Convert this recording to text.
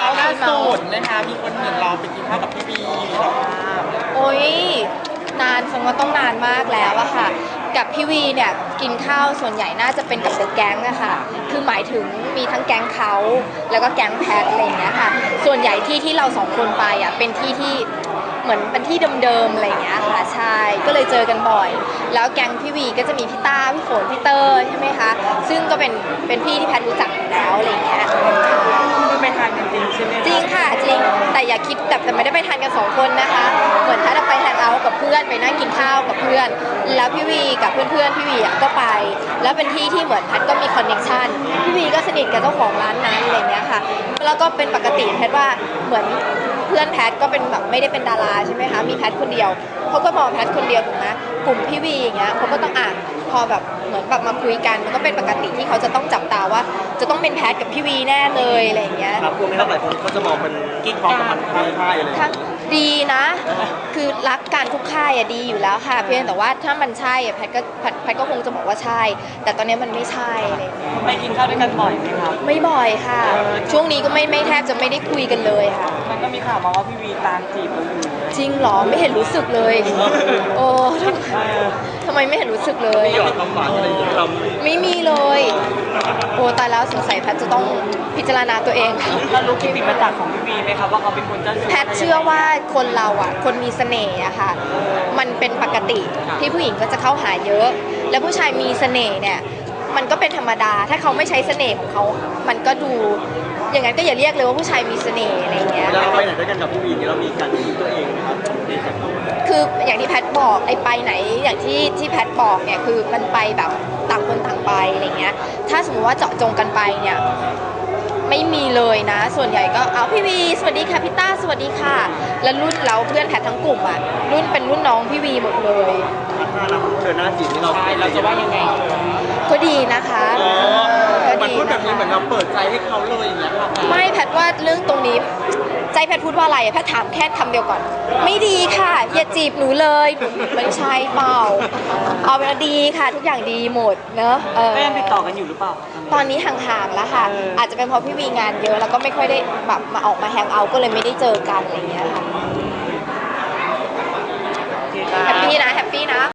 เอาล่าสุดนะคะมีคนเห็นเราไปกินข้าวกับพี่บีหรอคะโอ้ยนานฟังว่าต้องนานมากแล้วอะค่ะ กับพี่วีเนี่ยกินข้าวส่วนใหญ่น่าจะเป็นกับเดอะแก๊งอะค่ะ คือหมายถึงมีทั้งแก๊งเขาแล้วก็แก๊งแพทอะไรอย่างเงี้ยค่ะ ส่วนใหญ่ที่ที่เราสองคนไปอะเป็นที่ที่เหมือนเป็นที่เดิมๆอะไรอย่างเงี้ยค่ะใช่ก็เลยเจอกันบ่อย แล้วแก๊งพี่วีก็จะมีพี่ต้าพี่ฝนพี่เตอร์ใช่ไหมคะซึ่งก็เป็นเป็นพี่ที่แพทรู้จักอยู่แล้วอะไรอย่างเงี้ย จริงใช่ไหมจริงค่ะจริง แต่อย่าคิดแต่แต่ไม่ได้ไปทานกันสองคนนะคะ เหมือนถ้าเราไปแฮงเอาท์กับเพื่อนไปนั่งกินข้าวกับเพื่อน แล้วพี่วีกับเพื่อนๆพี่วีอะก็ไป แล้วเป็นที่ที่เหมือนแพทก็มีคอนเน็ชันพี่วีก็สนิทกับเจ้าของร้านนั้นอะไรเงี้ยค่ะ แล้วก็เป็นปกติแพทว่าเหมือนเพื่อนแพทก็เป็นแบบไม่ได้เป็นดาราใช่ไหมคะ มีแพทคนเดียวเขาก็มองแพทคนเดียวถูกไหมกลุ่มพี่วีอย่างเงี้ยเขาก็ต้องอ่านพอแบบ เหมือนแบบมาคุยกันมันก็เป็นปกติที่เขาจะต้องจับตาว่า จะต้องเป็นแพทกับพี่วีแน่เลยอะไรอย่างเงี้ย ครับกลัวไหมครับหลายคนเขาจะมองเป็นกิ๊กท้องกับมันค่ายค่ายอะไรทั้งดีนะ คือรักการทุกค่ายอะดีอยู่แล้วค่ะ เพียงแต่ว่าถ้ามันใช่อะแพทก็แพทแพทก็คงจะบอกว่าใช่ แต่ตอนนี้มันไม่ใช่อะไรอย่างเงี้ยไปกินข้าวด้วยกันบ่อยไหมครับ ไม่บ่อยค่ะ ช่วงนี้ก็ไม่ไม่แทบจะไม่ได้คุยกันเลยค่ะ มันก็มีข่าวมาว่าพี่วีตามจีบเราอยู่ จริงเหรอไม่เห็นรู้สึกเลย โอ้ทำไมไม่เห็นรู้สึกเลย หยอดคำหวานอะไรอย่างเงี้ยเราไม่มีเลย โอ้ตายแล้วสงสัยแพทจะต้องพิจารณาตัวเองค่ะเรารู้กิติมาจากของพี่วีไหมครับว่าเขาเป็นคนเจ้าชู้แพทย์เชื่อว่าคนเราอะ คนมีเสน่ห์อะค่ะ มันเป็นปกติที่ผู้หญิงก็จะเข้าหาเยอะ แล้วผู้ชายมีเสน่ห์เนี่ย มันก็เป็นธรรมดา ถ้าเขาไม่ใช้เสน่ห์ของเขา มันก็ดู อย่างนั้นก็อย่าเรียกเลยว่าผู้ชายมีเสน่ห์อะไรอย่างเงี้ย เวลาเราไปไหนด้วยกันกับพี่วีเนี่ยเรามีการคิดตัวเองนะครับดีแท็กเราคืออย่างที่แพทย์บอกไอ้ไปไหนอย่างที่ที่แพทย์บอกเนี่ยคือมันไปแบบต่างคนต่างไปอะไรเงี้ย ถ้าสมมติว่าเจาะจงกันไปเนี่ยไม่มีเลยนะ ส่วนใหญ่ก็เอาพี่วีสวัสดีค่ะพี่ต้าสวัสดีค่ะ แล้วรุ่นเราเพื่อนแพทย์ทั้งกลุ่มอะรุ่นเป็นรุ่นน้องพี่วีหมดเลย ถ้าเราเจอหน้าจีบนี่เราใช่เราจะว่ายังไงก็ดีนะคะอ๋อก็มันดีพูดแบบนะนี้เหมือนคะเราเปิดใจให้เขาเลยอย่างเงี้ย ว่าเรื่องตรงนี้ใจแพทย์พูดว่าอะไรอะแพทย์ถามแค่คำเดียวก่อน ไม่ดีค่ะอย่าจีบหนูเลยไม่ใช่เปล่า เอาเป็นว่าดีค่ะ ทุกอย่างดีหมดเนอะเออก็ยังติดต่อกันอยู่หรือเปล่า ตอนนี้ห่างๆแล้วค่ะเออออาจจะเป็นเพราะพี่วีงานเยอะแล้วก็ไม่ค่อยได้แบบมาออกมาแฮงเอาท์ก็เลยไม่ได้เจอกันอะไรอย่างเงี้ยค่ะโอเคครับแฮปปี้นะแฮป